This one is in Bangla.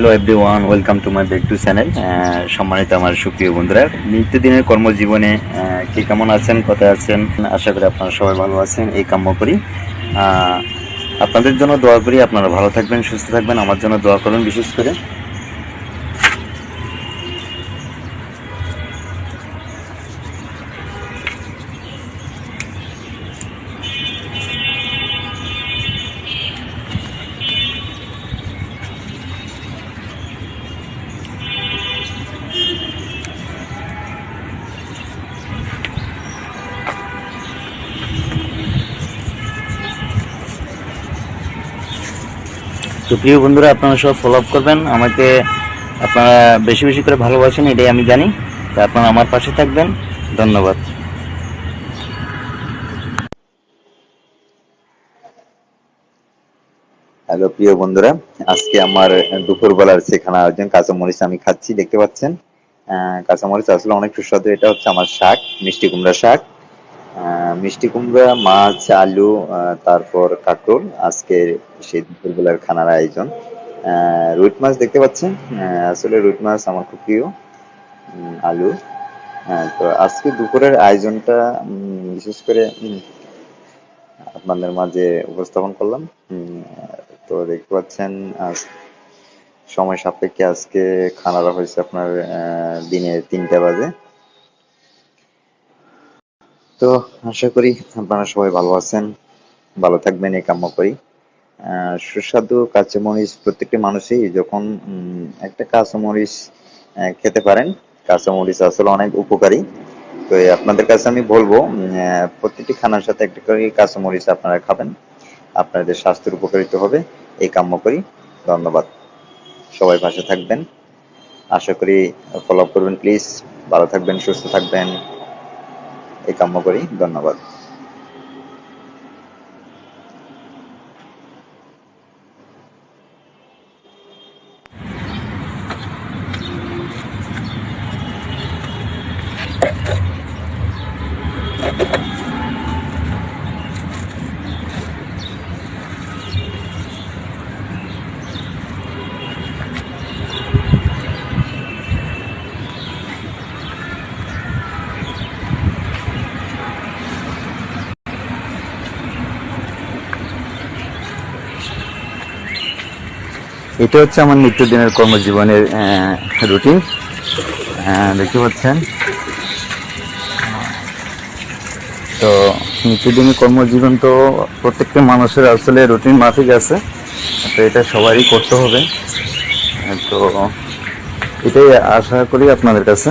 Hello everyone welcome to my back to channel সম্মানিত আমার সুপ্রিয় বন্ধুরা, নিত্যদিনের কর্মজীবনে কে কেমন আছেন, কোথায় আছেন? আশা করি আপনারা সবাই ভালো আছেন, এই কাম্য করি। আপনাদের জন্য দোয়া করি, আপনারা ভালো থাকবেন, সুস্থ থাকবেন, আমার জন্য দোয়া করুন বিশেষ করে। তো প্রিয় বন্ধুরা, আপনারা সব ফলো আপ করবেন। আমাকে আপনারা বেশি বেশি করে ভালোবাসেন, এটাই আমি জানি। তা আপনারা আমার পাশে থাকবেন। ধন্যবাদ। হ্যালো, প্রিয় বন্ধুরা, আজকে আমার দুপুরবেলার সেখানে আয়োজন কাঁচামরিচ আমি খাচ্ছি, দেখতে পাচ্ছেন। কাঁচামরিচ আসলে অনেক সুস্বাদু, এটা হচ্ছে আমার শাক, মিষ্টি কুমড়া শাক। মিষ্টি কুমড়া, মাছ, আলু তারপর কাঁকরোল। আজকে সেই দুপুরবেলার খানার আয়োজন। রুট মাছ দেখতে পাচ্ছেন? আসলে রুট মাছ আমার খুব প্রিয়। আলু। তো আজকে দুপুরের আয়োজনটা বিশেষ করে আপনাদের মাঝে উপস্থাপন করলাম। তো দেখতে পাচ্ছেন সময় সাপেক্ষে আজকে খানারা হয়েছে আপনার দিনে তিনটা বাজে। তো আশা করি আপনারা সবাই ভালো আছেন, ভালো থাকবেন, এই কাম্য করি। সুস্বাদু কাঁচামরিচ প্রত্যেকটি মানুষই যখন একটা কাঁচামরিচ খেতে পারেন, কাঁচামরিচ আসলে অনেক উপকারী। তো আপনাদের কাছে আমি বলব প্রত্যেকটি খানার সাথে একটা করে কাঁচামরিচ আপনারা খাবেন। আপনাদের স্বাস্থ্যের উপকারিত হবে, এই কাম্য করি। ধন্যবাদ। সবাই পাশে থাকবেন। আশা করি ফলো আপ করবেন প্লিজ ভালো থাকবেন, সুস্থ থাকবেন। এই কাম্য করি। ধন্যবাদ। এটা হচ্ছে আমার নিত্যদিনের কর্মজীবনের রুটিন। দেখতে পাচ্ছেন? তো নিত্যদিনের কর্মজীবন তো প্রত্যেকটা মানুষের আসলে রুটিন মাফিক আছে। তো এটা সবারই করতে হবে। তো এটাই আশা করি আপনাদের কাছে।